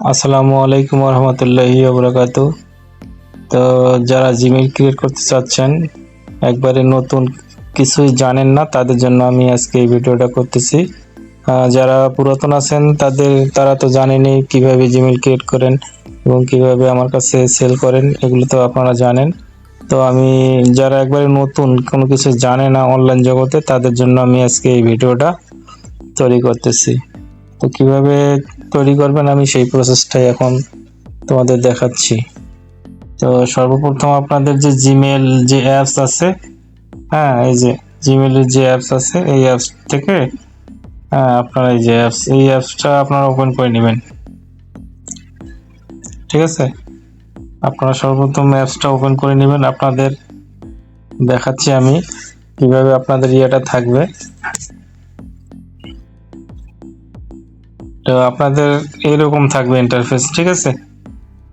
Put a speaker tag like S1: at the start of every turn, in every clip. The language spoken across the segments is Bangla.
S1: আসসালামু আলাইকুম রহমতুল্লাহি বরকাত তো যারা জিমেল ক্রিয়েট করতে চাচ্ছেন, একবারে নতুন কিছুই জানেন না, তাদের জন্য আমি আজকে এই ভিডিওটা করতেছি। যারা পুরাতন আছেন, তাদের, তারা তো জানেনই কীভাবে জিমেল ক্রিয়েট করেন এবং কীভাবে আমার কাছে সেল করেন, এগুলো তো আপনারা জানেন। তো আমি, যারা একবারে নতুন, কোনো কিছু জানে না অনলাইন জগতে, তাদের জন্য আমি আজকে এই ভিডিওটা তৈরি করতেছি। তো কীভাবে তৈরি করবেন, আমি সেই প্রসেসটাই এখন তোমাদের দেখাচ্ছি। তো সর্বপ্রথম আপনাদের যে জিমেল যে অ্যাপস আছে হ্যাঁ এই যে জিমেলের যে অ্যাপস আছে, এই অ্যাপস থেকে হ্যাঁ আপনারা এই যে অ্যাপস এই অ্যাপসটা আপনারা ওপেন করে নেবেন। ঠিক আছে? আপনারা সর্বপ্রথম অ্যাপসটা ওপেন করে নেবেন। আপনাদের দেখাচ্ছি আমি কীভাবে আপনাদের ইয়েটা থাকবে। তো আপনাদের এরকম থাকবে ইন্টারফেস ঠিক আছে?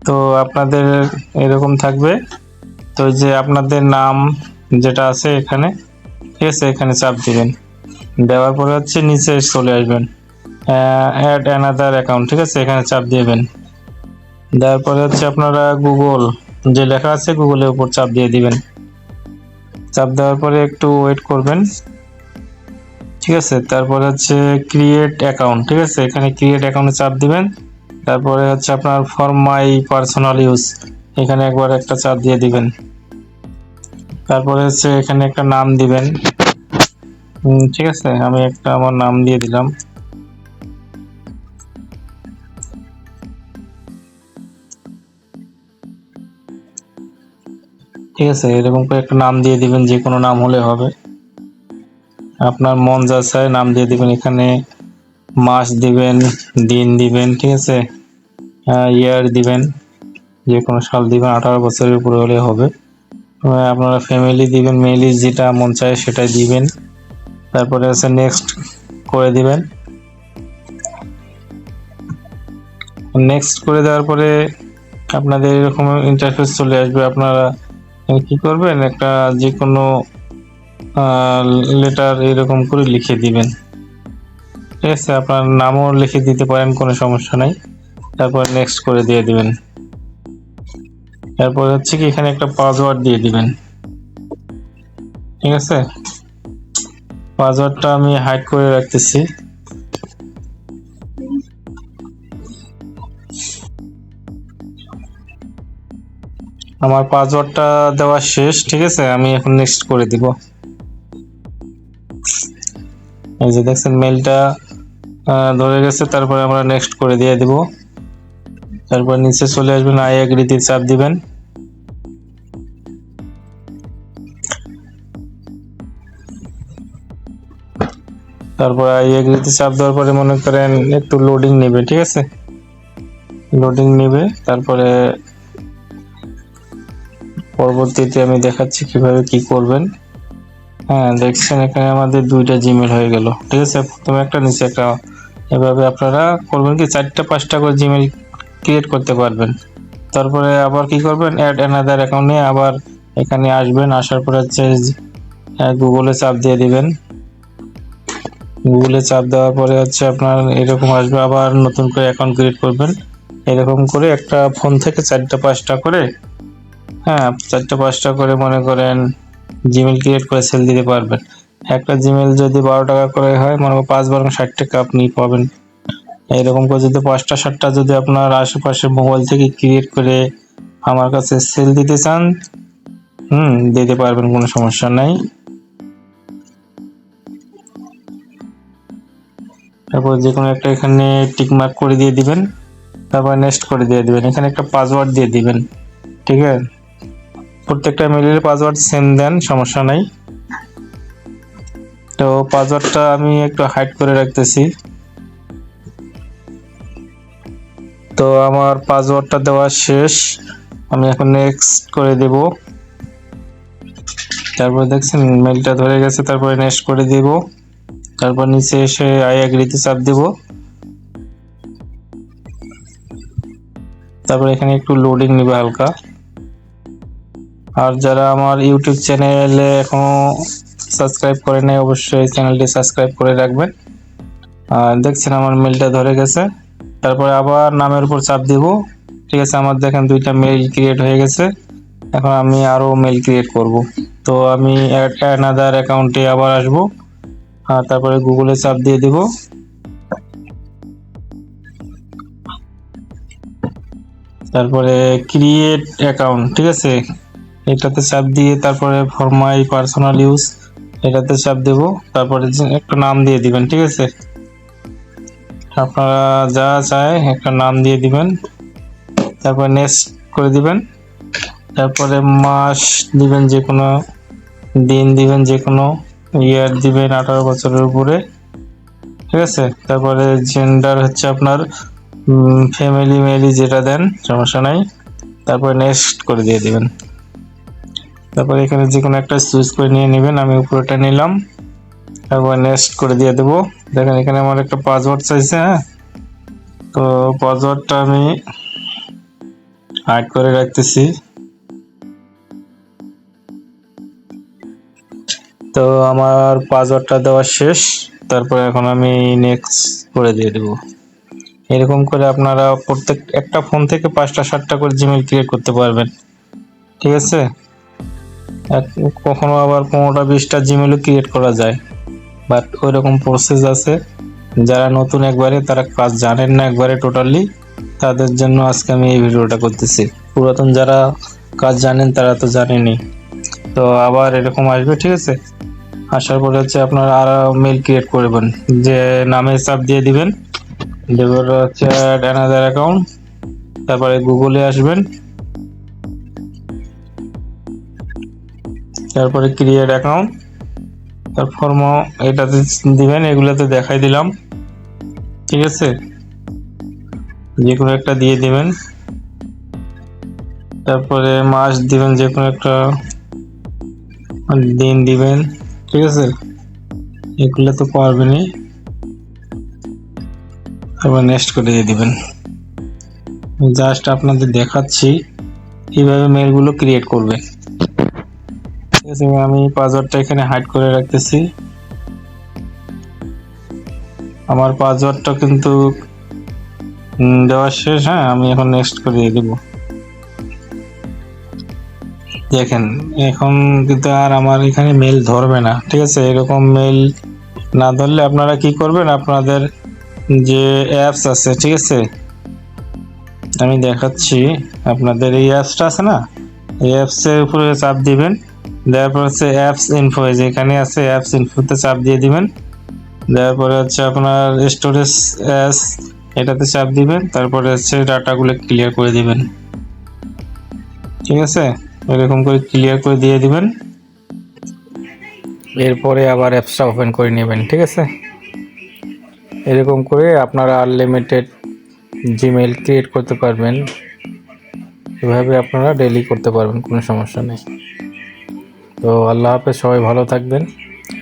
S1: তো আপনাদের এরকম থাকবে। তো যে আপনাদের নাম যেটা আছে এখানে, ঠিক আছে? এখানে চাপ দিবেন। দেওয়ার পরে হচ্ছে নিচে চলে আসবেন। অ্যাড অ্যানাদার অ্যাকাউন্ট ঠিক আছে? এখানে চাপ দিবেন। দেওয়ার পরে হচ্ছে আপনারা গুগল যে লেখা আছে গুগলের উপর চাপ দিয়ে দিবেন। চাপ দেওয়ার পরে একটু ওয়েট করবেন। ঠিক আছে? তারপরে হচ্ছে ক্রিয়েট অ্যাকাউন্ট ঠিক আছে? এখানে ক্রিয়েট অ্যাকাউন্টে চাপ দিবেন। তারপরে হচ্ছে আপনার ফর মাই পার্সোনাল ইউজ এখানে একবার একটা চাপ দিয়ে দিবেন। তারপরে হচ্ছে এখানে একটা নাম দিবেন। ঠিক আছে? আমি একটা আমার নাম দিয়ে দিলাম। ঠিক আছে? এরকম করে একটা নাম দিয়ে দিবেন, যে কোনো নাম হলে হবে। আপনার মন যা চায়, নাম দিয়ে দিবেন এখানে, মাস দিবেন, দিন দিবেন, ঠিক আছে? ইয়ার দিবেন যে কোনো সাল দিবেন, আঠারো বছরের উপরে হলে হবে। আপনারা ফ্যামিলি দিবেন মেইলি যেটা মন চায় সেটাই দিবেন। তারপরে আছে নেক্সট করে দিবেন। নেক্সট করে দেওয়ার পরে আপনাদের এরকম ইন্টারফেস চলে আসবে। আপনারা কি করবেন? একটা যে কোনো লেটার এরকম করে লিখে দিবেন। ঠিক আছে, আপনার নামও লিখে দিতে পারেন, কোনো সমস্যা নাই। তারপর নেক্সট করে দিয়ে দিবেন। তারপর হচ্ছে কি, এখানে একটা পাসওয়ার্ড দিয়ে দিবেন। ঠিক আছে? পাসওয়ার্ডটা আমি হাইড করে রাখতেছি। আমার পাসওয়ার্ডটা দেওয়া শেষ, ঠিক আছে? আমি এখন নেক্সট করে দিব। এই যে দেখছেন মেলটা ধরে গেছে, তারপরে আমরা নেক্সট করে দিয়ে দিব। তারপর নিচে চলে আসবেন আই এগ্রিতে চাপ দিবেন। তারপর আই এগ্রিতে চাপ দেওয়ার পরে মনে করেন একটু লোডিং নেবে, ঠিক আছে? লোডিং নেবে, তারপরে পরবর্তীতে আমি দেখাচ্ছি কীভাবে কি করবেন। হ্যাঁ দেখছেন, এখানে আমাদের দুইটা জিমেল হয়ে গেল। ঠিক আছে? প্রথমে একটা, নিচে একটা। এভাবে আপনারা করবেন কি, চারটা, পাঁচটা করে জিমেল ক্রিয়েট করতে পারবেন। তারপরে আবার কি করবেন? অ্যাড অ্যানাদার অ্যাকাউন্টে আবার এখানে আসবেন। আসার পরে হচ্ছে গুগলে চাপ দিয়ে দিবেন। গুগলে চাপ দেওয়ার পরে হচ্ছে আপনার এরকম আসবে। আবার নতুন করে অ্যাকাউন্ট ক্রিয়েট করবেন। এরকম করে একটা ফোন থেকে চারটা, পাঁচটা করে হ্যাঁ চারটা, পাঁচটা করে মনে করেন জিমেল ক্রিয়েট করে সেল দিতে পারবেন। একটা জিমেল যদি বারো টাকা করে হয়, মনে করেন পাঁচ বারো ষাট টাকা আপনি পাবেন। এরকম করে যদি পাঁচটা, সাতটা যদি আপনার আশেপাশে মোবাইল থেকে ক্রিয়েট করে আমার কাছে সেল দিতে চান, হুম, দিতে পারবেন, কোনো সমস্যা নাই। তারপর যে কোনো একটা এখানে টিক মার্ক করে দিয়ে দিবেন। তারপর নেক্সট করে দিয়ে দিবেন। এখানে একটা পাসওয়ার্ড দিয়ে দিবেন। ঠিক আছে? প্রত্যেকটা মেলের পাসওয়ার্ড সেম দেন, সমস্যা নাই। তো পাসওয়ার্ডটা আমি একটু হাইড করে রাখতেছি। তো আমার পাসওয়ার্ডটা দেওয়া শেষ। আমি এখন নেক্সট করে দেব। তারপর দেখছেন মেলটা ধরে গেছে, তারপরে নেক্সট করে দেব। তারপর নিচে এসে আই এগ্রিতে চাপ দেব। তারপর এখানে একটু লোডিং নেবে হালকা। আর যারা আমার ইউটিউব চ্যানেলে এখনও সাবস্ক্রাইব করে নাই, অবশ্যই চ্যানেলটি সাবস্ক্রাইব করে রাখবেন। আর দেখছেন আমার মেলটা ধরে গেছে। তারপরে আবার নামের উপর চাপ দিব। ঠিক আছে, আমার দেখেন দুইটা মেল ক্রিয়েট হয়ে গেছে। এখন আমি আরও মেল ক্রিয়েট করব। তো আমি অ্যানাদার অ্যাকাউন্টে আবার আসব। আর তারপরে গুগলে চাপ দিয়ে দিব। তারপরে ক্রিয়েট অ্যাকাউন্ট ঠিক আছে? এটাতে চাপ দিয়ে তারপরে ফর মাই পার্সোনাল ইউজ এটাতে চাপ দেব। তারপরে একটা নাম দিয়ে দিবেন, ঠিক আছে? আপনারা যা চায় একটা নাম দিয়ে দিবেন। তারপরে নেক্সট করে দিবেন। তারপরে মাস দিবেন যে কোনো, দিন দিবেন যে কোনো ইয়ার দিবেন আঠারো বছরের উপরে। ঠিক আছে? তারপরে জেন্ডার হচ্ছে আপনার ফ্যামিলি মেলি যেটা দেন, সমস্যা নাই। তারপরে নেক্সট করে দিয়ে দিবেন। তারপরে এখানে যে কোনো একটা চুজ করে নিয়ে নেবেন, আমি উপরেটা নিলাম। তারপর নেক্সট করে দিয়ে দেবো। দেখেন এখানে আমার একটা পাসওয়ার্ড চাইছে হ্যাঁ? তো পাসওয়ার্ডটা আমি হাইড করে রাখতেছি। তো আমার পাসওয়ার্ডটা দেওয়া শেষ। তারপর এখন আমি নেক্সট করে দিয়ে দেবো। এরকম করে আপনারা প্রত্যেক, একটা ফোন থেকে পাঁচটা, সাতটা করে জিমেল ক্রিয়েট করতে পারবেন। ঠিক আছে? কখনো আবার পনেরোটা, বিশটা জিমেলও ক্রিয়েট করা যায়। বাট ওই রকম প্রসেস আছে। যারা নতুন একবারে, তারা কাজ জানেন না একবারে টোটালি তাদের জন্য আজকে আমি এই ভিডিওটা করতেছি। পুরাতন যারা কাজ জানেন, তারা তো জানেনি তো আবার এরকম আসবে, ঠিক আছে? আসার পরে হচ্ছে আপনারা আর মেল ক্রিয়েট করবেন যে নামের চাপ দিয়ে দিবেন। দেবের হচ্ছে অ্যানাদার অ্যাকাউন্ট তারপরে গুগলে আসবেন। তারপরে ক্রিয়েট অ্যাকাউন্ট তারপর ম- এটাতে দিবেন, এগুলোতে দেখাই দিলাম, ঠিক আছে? যে কোনো একটা দিয়ে দিবেন। তারপরে মাস দিবেন যে কোনো একটা দিন দিবেন, ঠিক আছে? এগুলো তো পারবেনই। তারপর নেক্সট করে দিয়ে দিবেন। জাস্ট আপনাদের দেখাচ্ছি, কীভাবে মেলগুলো ক্রিয়েট করবে। ঠিক আছে আমি পাসওয়ার্ডটা এখানে হাইড করে রাখতেছি। আমার পাসওয়ার্ডটা কিন্তু দেওয়া শেষ হ্যাঁ আমি এখন নেক্সট করে দিয়ে দেবো। দেখেন, এখন কিন্তু আর আমার এখানে মেল ধরবে না, ঠিক আছে? এরকম মেল না ধরলে আপনারা কি করবেন? আপনাদের যে অ্যাপস আছে, ঠিক আছে? আমি দেখাচ্ছি, আপনাদের এই অ্যাপসটা আছে না? এই অ্যাপসের উপরে চাপ দিবেন। দেওয়ার পর হচ্ছে অ্যাপস ইনফো যেখানে আছে অ্যাপস ইনফোতে চাপ দিয়ে দিবেন। দেওয়ার পরে হচ্ছে আপনার স্টোরেজ অ্যাস এটাতে চাপ দিবেন, তারপরে হচ্ছে ডাটাগুলো ক্লিয়ার করে দিবেন। ঠিক আছে? এরকম করে ক্লিয়ার করে দিয়ে দিবেন। এরপরে আবার অ্যাপসটা ওপেন করে নেবেন, ঠিক আছে? এরকম করে আপনারা আনলিমিটেড জিমেল ক্রিয়েট করতে পারবেন। এভাবে আপনারা ডেলি করতে পারবেন, কোনো সমস্যা নেই। তো আল্লাহ হাফেজ সবাই ভালো থাকবেন।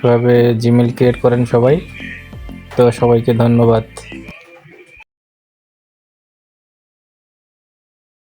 S1: এভাবে জিমেল ক্রিয়েট করেন সবাই। তো সবাইকে ধন্যবাদ।